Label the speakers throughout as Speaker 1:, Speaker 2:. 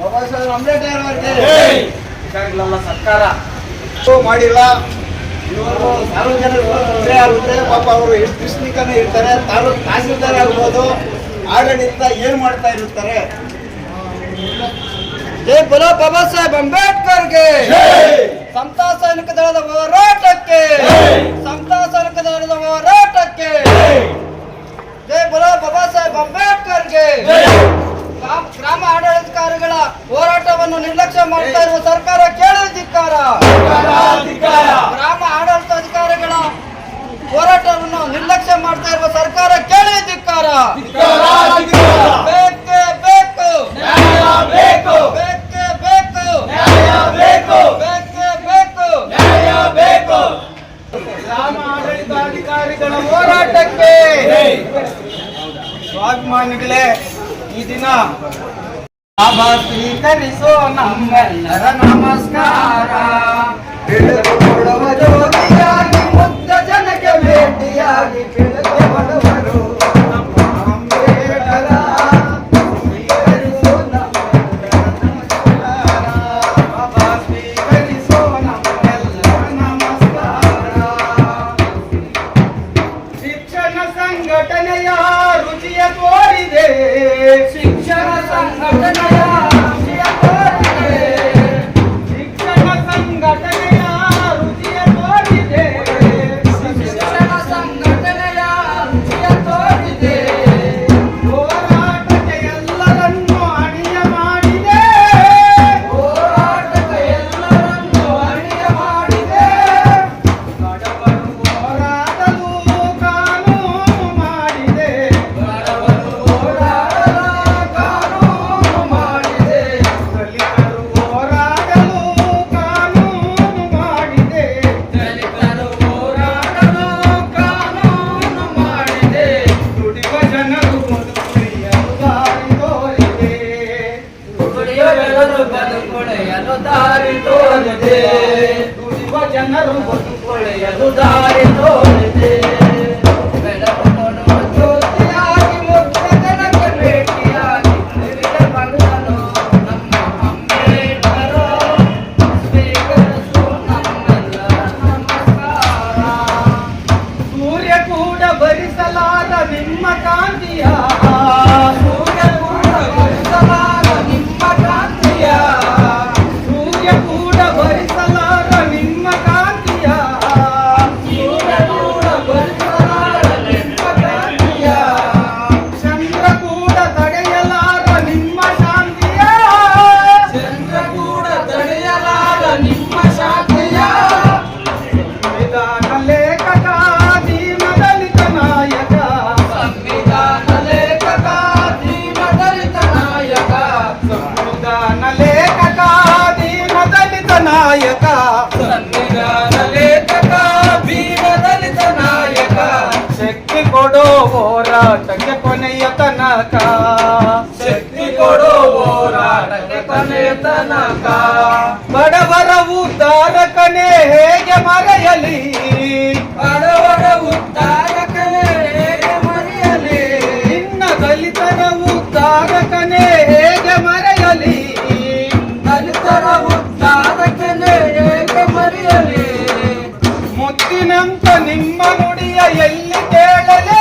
Speaker 1: ಬಾಬಾ ಸಾಹೇಬ್ ಅಂಬೇಡ್ಕರ್ ಅವರಿಗೆ ಸರ್ಕಾರ ಮಾಡಿಲ್ಲ. ಇವರು ಸಾರ್ವಜನಿಕರು ಆಗುತ್ತೆ ಪಾಪ ಅವರು ಎಷ್ಟು ದಿವಸನಿಕನೇ ಇರ್ತಾರೆ ತಾಲೂಕು ತಹಸೀಲ್ದಾರ್ ಆಗ್ಬೋದು. ಆಡಳಿತ ಏನ್ ಮಾಡ್ತಾ ಇರುತ್ತಾರೆ? ಜೈ ಬಲ ಬಾಬಾ ಸಾಹೇಬ್ ಅಂಬೇಡ್ಕರ್ಗೆ. ಸಮತಾ ಸೈನಿಕ ದಳದ ಹೋರಾಟಕ್ಕೆ! ಸಮತಾ ಸೈನಿಕ ದಳದ ಹೋರಾಟಕ್ಕೆ! ಜೈ! ಬುಲಾ ಬಾಬಾ ಸಾಹೇಬ್ ಅಂಬೇಡ್ಕರ್ಗೆ! ಗ್ರಾಮ- ಆಡಳಿತಾಧಿಕಾರಿಗಳ ಹೋರಾಟವನ್ನು ನಿರ್ಲಕ್ಷ್ಯ ಮಾಡ್ತಾ ಇರುವ ಸರ್ಕಾರ ಕೇಳಿದಿಕ್ಕಾರ ಸ್ವಾಭಿಮಾನಿಗಳೇ ಈ ದಿನ ಸ್ವೀಕರಿಸೋ ನಮ್ಮೆಲ್ಲರ ನಮಸ್ಕಾರ. ಬೆಳಗೊಳ್ಳುವ ಜ್ಯೋತಿಯಾಗಿ ಮುಗ್ಧ ಜನಕ್ಕೆ ಭೇಟಿಯಾಗಿ ಬದುಕುಳಿಯಲು ದಾರಿ ತೋರಿದೆ ದುಡಿಯುವ ಜನರು ಬದುಕುಳಿಯಲು ದಾರಿ ಹೋರಾಟಕ್ಕೆ ಕೊನೆಯ ತನಕ. ಶಕ್ತಿ ಕೊಡೋ ಹೋರಾಟಕ್ಕೆ ಕೊನೆಯ ತನಕ. ಬಡವರ ಉದ್ಧಾರಕನೇ ಹೇಗೆ ಮರೆಯಲಿ? ಬಡವರ ಉದ್ಧಾರಕನೇ ಹೇಗೆ ಮರೆಯಲಿ? ಇನ್ನ ದಲಿತರ ಉದ್ಧಾರಕನೇ ಹೇಗೆ ಮರೆಯಲಿ? ದಲಿತರ ಉದ್ಧಾರಕನೇ ಹೇಗೆ ಮರೆಯಲಿ? ಮುತ್ತಿನಂತ ನಿಮ್ಮ ನುಡಿಯ ಎಲ್ಲಿ ಕೇಳಲೇ?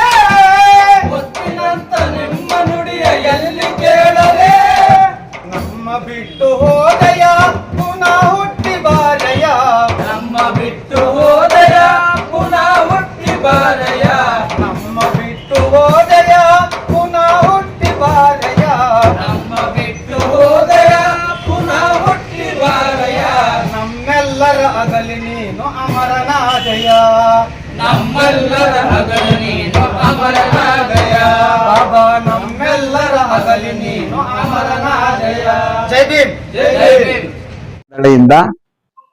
Speaker 1: ಅಗಲಿ ನೀನು ಅಮರನಾದಯ. ನಮ್ಮೆಲ್ಲರ ಹಗಲಿ ನೀನು ಅಮರನಾದಯ. ಬಾಬಾ ನಮ್ಮೆಲ್ಲರ ಹಗಲಿ ನೀನು ಅಮರನಾದಯ. ಜೈ ಭೀಮ್. ಜೈ ಭೀಮ್.
Speaker 2: ಗಳಿಂದ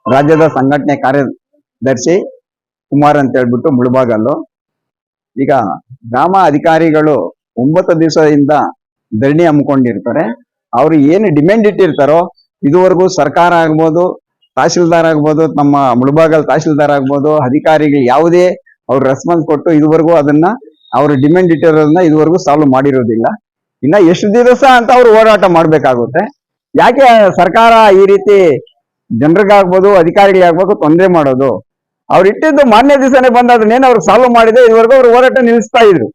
Speaker 2: ರಾಜ್ಯದ ಸಂಘಟನೆ ಕಾರ್ಯದರ್ಶಿ ಕುಮಾರ್ ಅಂತ ಹೇಳ್ಬಿಟ್ಟು ಮುಳುಬಾಗಲ್ಲು ಈಗ ಗ್ರಾಮ ಅಧಿಕಾರಿಗಳು ಒಂಬತ್ತು ದಿವಸದಿಂದ ಧರಣಿ ಹಮ್ಮಿಕೊಂಡಿರ್ತಾರೆ. ಅವರು ಏನು ಡಿಮ್ಯಾಂಡ್ ಇಟ್ಟಿರ್ತಾರೋ ಇದುವರೆಗೂ ಸರ್ಕಾರ ಆಗ್ಬೋದು ತಹಶೀಲ್ದಾರ್ ಆಗ್ಬೋದು, ನಮ್ಮ ಮುಳಬಾಗಲ್ ತಹಶೀಲ್ದಾರ್ ಆಗ್ಬೋದು, ಅಧಿಕಾರಿಗಳು ಯಾವುದೇ ಅವ್ರು ರೆಸ್ಪಾನ್ಸ್ ಕೊಟ್ಟು ಇದುವರೆಗೂ ಅದನ್ನ ಅವ್ರ ಡಿಮ್ಯಾಂಡ್ ಇಟ್ಟಿರೋದನ್ನ ಇದುವರೆಗೂ ಸಾಲ್ವ್ ಮಾಡಿರೋದಿಲ್ಲ. ಇನ್ನ ಎಷ್ಟು ದಿವಸ ಅಂತ ಅವ್ರು ಹೋರಾಟ ಮಾಡ್ಬೇಕಾಗುತ್ತೆ. ಯಾಕೆ ಸರ್ಕಾರ ಈ ರೀತಿ ಜನರಿಗಾಗ್ಬೋದು ಅಧಿಕಾರಿಗಳಿಗಾಗ್ಬೋದು ತೊಂದರೆ ಮಾಡೋದು? ಅವ್ರು ಇಟ್ಟಿದ್ದು ಮಾನ್ಯ ದಿವಸನೇ ಬಂದ ಅದನ್ನೇನು ಅವ್ರು ಸಾಲ್ವ್ ಮಾಡಿದೆ, ಇದುವರೆಗೂ ಅವ್ರು ಹೋರಾಟ ನಿಲ್ಲಿಸ್ತಾ ಇದ್ರು.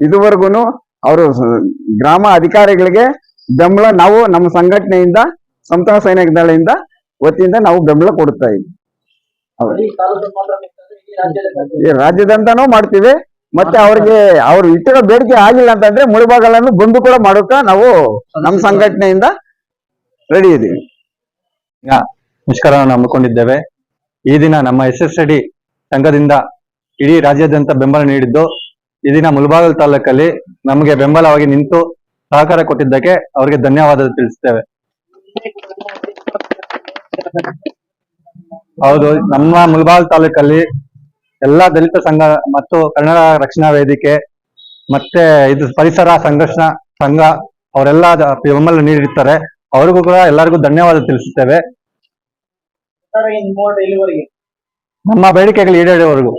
Speaker 2: ಇದುವರೆಗೂ ಅವರು ಗ್ರಾಮ ಅಧಿಕಾರಿಗಳಿಗೆ ಬೆಂಬಲ ನಾವು ನಮ್ಮ ಸಂಘಟನೆಯಿಂದ ಸಮತಾ ಸೈನಿಕ ದಳದಿಂದ ವತಿಯಿಂದ ನಾವು ಬೆಂಬಲ ಕೊಡ್ತಾ ಇದ್ದೀವಿ ರಾಜ್ಯದಂತಾನೂ ಮಾಡ್ತೀವಿ. ಮತ್ತೆ ಅವ್ರಿಗೆ ಅವ್ರು ಇಟ್ಟಿರೋ ಬೇಡಿಕೆ ಆಗಿಲ್ಲ ಅಂತಂದ್ರೆ ಮುಳುಬಾಗಲನ್ನು ಬಂದು ಕೂಡ ಮಾಡೋಕ ನಾವು ನಮ್ಮ ಸಂಘಟನೆಯಿಂದ ರೆಡಿ ಇದೀವಿ.
Speaker 3: ಮುಷ್ಕರವನ್ನು ಹಮ್ಮಿಕೊಂಡಿದ್ದೇವೆ ಈ ದಿನ ನಮ್ಮ ಎಸ್ ಎಸ್ ಡಿ ಸಂಘದಿಂದ ಇಡೀ ರಾಜ್ಯಾದ್ಯಂತ ಬೆಂಬಲ ನೀಡಿದ್ದು ಈ ದಿನ ಮುಳಬಾಗಲ್ ತಾಲೂಕಲ್ಲಿ ನಮಗೆ ಬೆಂಬಲವಾಗಿ ನಿಂತು ಸಹಕಾರ ಕೊಟ್ಟಿದ್ದಕ್ಕೆ ಅವರಿಗೆ ಧನ್ಯವಾದ ತಿಳಿಸ್ತೇವೆ. ಹೌದು ನಮ್ಮ ಮುಲ್ಬಾಲ್ ತಾಲೂಕಲ್ಲಿ ಎಲ್ಲಾ ದಲಿತ ಸಂಘ ಮತ್ತು ಕನ್ನಡ ರಕ್ಷಣಾ ವೇದಿಕೆ ಮತ್ತೆ ಇದು ಪರಿಸರ ಸಂಘರ್ಷ ಸಂಘ ಅವರೆಲ್ಲ ಬೆಂಬಲ ನೀಡಿರ್ತಾರೆ. ಅವ್ರಿಗೂ ಕೂಡ ಎಲ್ಲರಿಗೂ ಧನ್ಯವಾದ ತಿಳಿಸುತ್ತೇವೆ. ನಿಮ್ಮ ಬೇಡಿಕೆಗಳು ಈಡೇರುವವರೆಗೂ